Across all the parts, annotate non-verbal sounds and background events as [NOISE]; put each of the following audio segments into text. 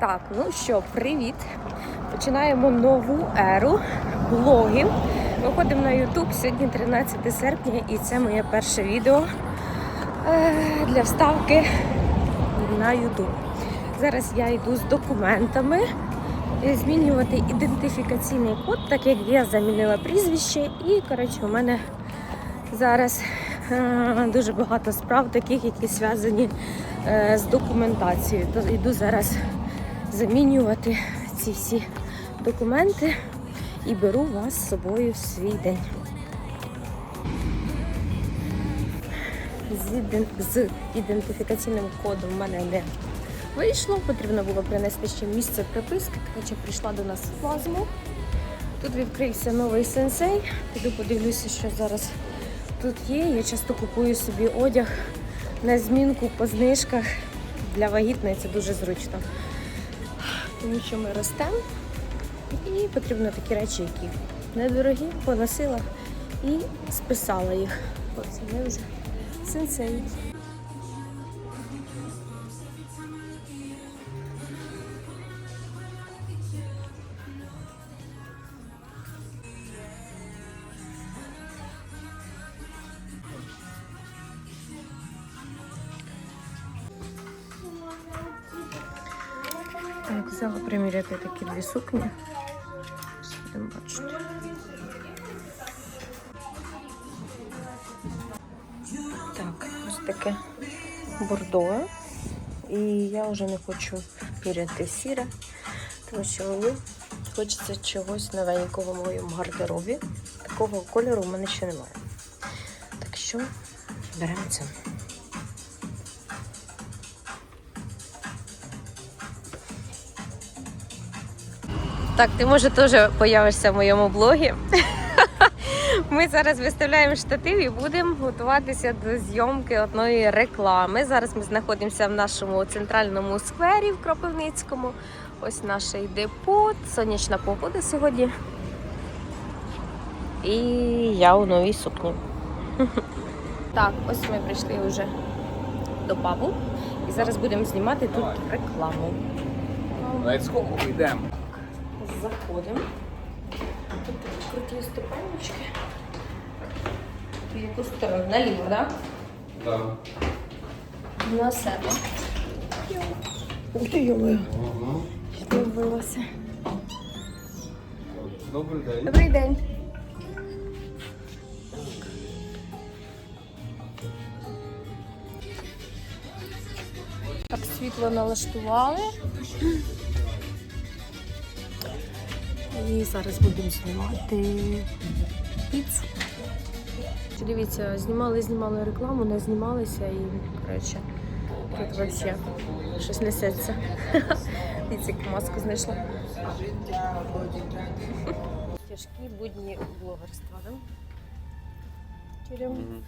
Так, ну що, привіт! Починаємо нову еру блогів. Виходимо на YouTube. Сьогодні 13 серпня, і це моє перше відео е, для вставки на YouTube. Зараз я йду з документами е, змінювати ідентифікаційний код, так як я замінила прізвище, і коротше, у мене зараз е, дуже багато справ, таких, які зв'язані з документацією. То йду зараз замінювати ці всі документи і беру вас з собою в свій день. З, іден- з ідентифікаційним кодом в мене не вийшло. Потрібно було принести ще місце приписки. Коротше, прийшла до нас в плазму. Тут відкрився новий сенсей. Піду подивлюся, що зараз тут є. Я часто купую собі одяг на змінку по знижках. Для вагітної це дуже зручно. Тому що ми ростемо і потрібно такі речі, які недорогі, поносила і списала їх. Ось ми вже сенсей. Так, взяла приміряти такі дві сукні. Будемо бачити. Так, ось таке бордове. І я вже не хочу міряти сіре, тому що мені хочеться чогось новенького в моєму гардеробі. Такого кольору в мене ще немає. Так що беремо це. Так, ти може теж появишся в моєму блогі. [LAUGHS] Ми зараз виставляємо штатив і будемо готуватися до зйомки одної реклами. Зараз ми знаходимося в нашому центральному сквері в Кропивницькому. Ось наш депо, сонячна погода сьогодні. І я у новій сукні. [LAUGHS] Так, ось ми прийшли вже до пабу і зараз будемо знімати тут рекламу. Let's go, йдемо. Заходимо. Тут такі круті ступенечки. В яку сторону? Наліво, так? Да. Да? На себе. Ух ти, йомою. Ага. Що вбилося? Добрий день. Добрий день. Так, світло налаштували. І зараз будемо знімати піцу. Дивіться, знімали, знімали рекламу, не знімалися і, коротше, тут взагалі щось несеться. [LAUGHS] Дивіться, яку маску знайшла. [LAUGHS] Тяжкі будні блогерства, да? Тюрем.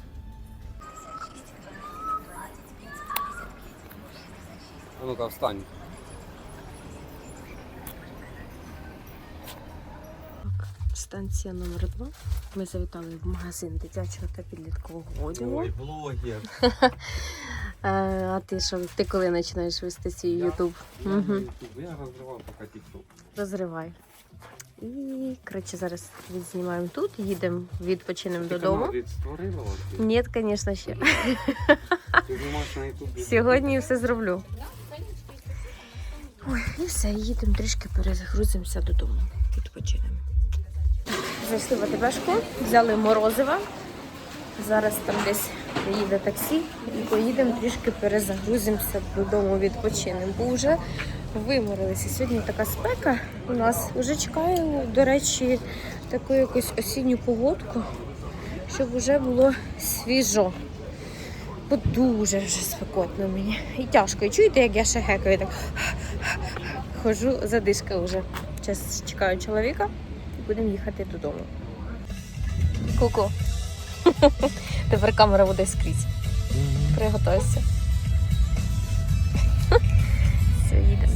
Ну-ка, встань. Станція номер 2 Ми завітали в магазин дитячого та підліткового одягу. Ой, блогер. [LAUGHS] Е, а ти що, ти коли починаєш вести свій Ютуб? Я Угу. Я розривав поки тікток. Розривай. І коротше, зараз відзнімаємо тут, їдемо, відпочинемо додому. відстворила? Ні, звісно, ще. Ти на ютубі? [LAUGHS] Сьогодні все зроблю. Ой, і все, їдемо трішки перезагрузимося додому. Відпочинемо. Зайшли в АТБшку, взяли морозива. Зараз там десь приїде таксі і поїдемо трішки перезагрузимося додому, відпочинемо. Бо вже виморилися. Сьогодні така спека у нас. Вже чекаю, до речі, таку якусь осінню погодку, щоб вже було свіжо. Бо дуже вже спекотно мені. І тяжко. І чуєте, як я ще гекаю так. Хожу задишка вже. Зараз чекаю чоловіка будемо їхати додому. Ку-ку. [LAUGHS] Тепер камера буде скрізь. Приготуйся. [LAUGHS] Все, їдемо.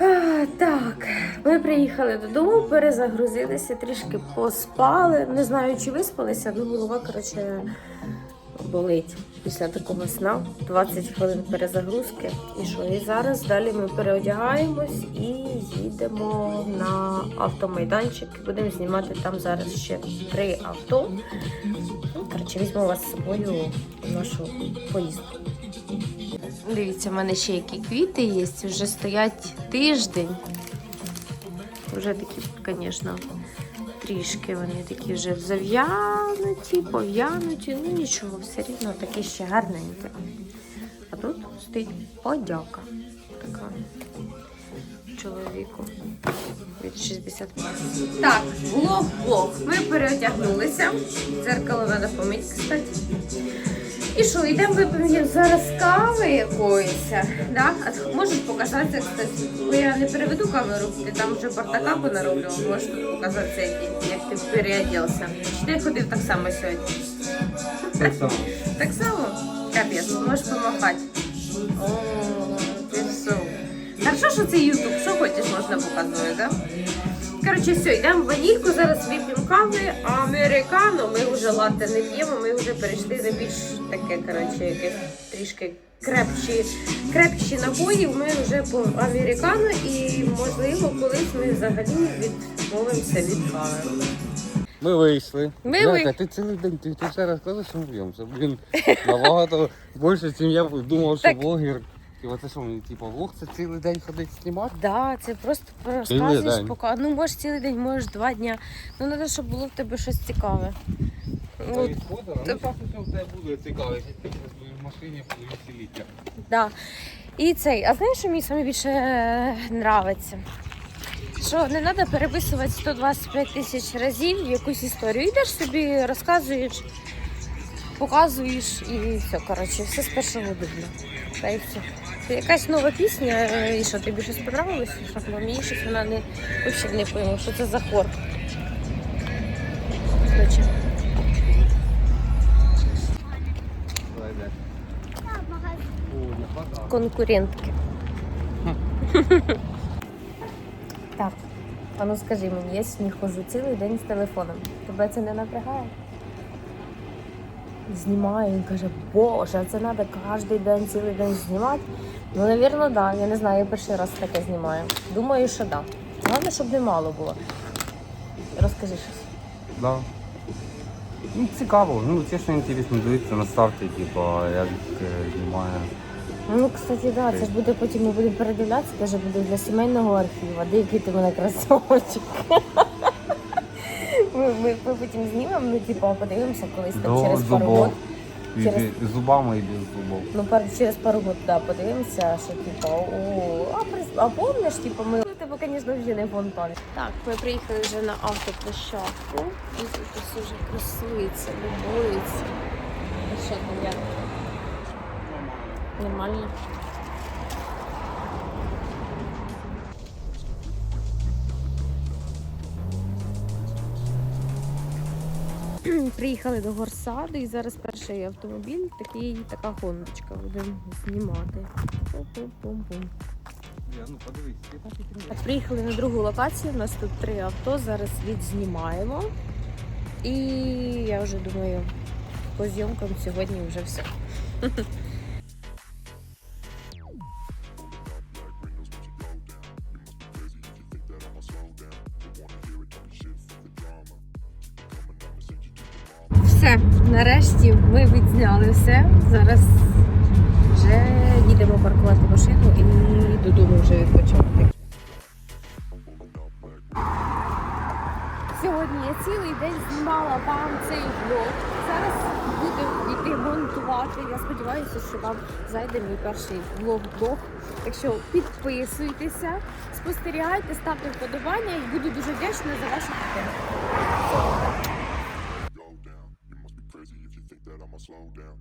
А, Так, ми приїхали додому, перезагрузилися, трішки поспали. Не знаю, чи виспалися, але голова, коротше, болить. Після такого сна 20 хвилин перезагрузки. І що? І зараз далі ми переодягаємось і їдемо на автомайданчик. Будемо знімати там зараз ще три авто. Ну, коротше, візьму вас з собою в нашу поїздку. Дивіться, в мене ще які квіти є, вже стоять тиждень. Вже такі, звісно, трішки вони такі вже зав'януті, пов'януті, ну нічого, все рівно такі ще гарненькі. А тут стоїть подяка така чоловіку від 60 Так, влог, влог. Ми переодягнулися. Дзеркало треба помити, кстати. І що, йдемо вип'ємо зараз кави якоїсь. Да? А можеш показати, кстати, бо я не переведу камеру, ти там вже бартака понароблював, можеш тут показати, як, ти переодівся. Чи ти ходив так само сьогодні? Так само. Так само? Капець, можеш помахати. О, ти все. Хорошо, що це Ютуб, що хочеш, можна показувати, да? Коротше, все, йдемо в ванільку, зараз вип'ємо кави, а американо ми вже латте не п'ємо, ми вже перейшли на більш таке, коротше, якесь трішки крепші, крепші напоїв. Ми вже по американо і, можливо, колись ми взагалі відмовимося від кави. Ми вийшли. Ми Знаєте, ви- ти цілий день, ти, ти все розказуєш, що ми б'ємося. Блін, набагато більше, ніж я думав, що Так. блогер. І оце що, мені, типу, влог це цілий день ходить знімати? Да, це просто розказуєш, день. поки. Ну, можеш цілий день, можеш два дня. Ну, треба, щоб було в тебе щось цікаве. Ну, Ну, ти- ну, зараз що в тебе буде цікаво, якщо ти будеш в машині, веселіття. Да. І цей, а знаєш, що мені саме більше е, нравиться? Що не треба переписувати 125 тисяч разів якусь історію. Йдеш собі, розказуєш, показуєш і все, коротше, все з першого дубля. Та й все. Це Якась нова пісня, е, і що тобі щось подобалося? Що бо мені щось вона не взагалі не пойму, що це за хор. Хватає. конкурентки. так, а ну скажи мені, я сьогодні ходжу цілий день з телефоном. Тебе це не напрягає? Знімаю, він каже, боже, це треба кожен день, цілий день знімати. Ну, навірно, так. Да. Я не знаю, я перший раз таке знімаю. Думаю, що так. Да. Головне, щоб не мало було. Розкажи щось. Да. Ну, цікаво, ну чесно інтересно дивитися на старті, типу, як е, знімає. Ну, кстати, да, це ж буде потім ми будемо передивлятися, це ж буде для сімейного архіву. Де який ти мене красавчик. Ми, ми, ми потім знімемо, ну, типу, подивимося колись там До через пару зубов. років. Через- з зубами і без зубов. Ну, пар, через пару років, да, подивимося, що типу, о, а, прис- а помниш, типу, ми... Ну, тебе, звісно, вже не фонтан. Так, ми приїхали вже на автоплощадку. І тут ось вже красується, любується. Ну, що там, як? Нормально. [CLEARS THROAT] Приїхали до горсаду і зараз перший автомобіль, такий, така хондочка. Будемо знімати. Пум-пум-пум-пум. Ну приїхали на другу локацію. У нас тут три авто. Зараз відзнімаємо. І я вже думаю, по зйомкам сьогодні вже все. [LAUGHS] Все, нарешті ми відзняли все. Зараз вже їдемо паркувати машину і додому вже відпочивати. Сьогодні я цілий день знімала вам цей влог. Зараз буду йти монтувати. Я сподіваюся, що вам зайде мій перший влог-блог. Так що підписуйтеся, спостерігайте, ставте вподобання і буду дуже вдячна за вашу підтримку. Slow down.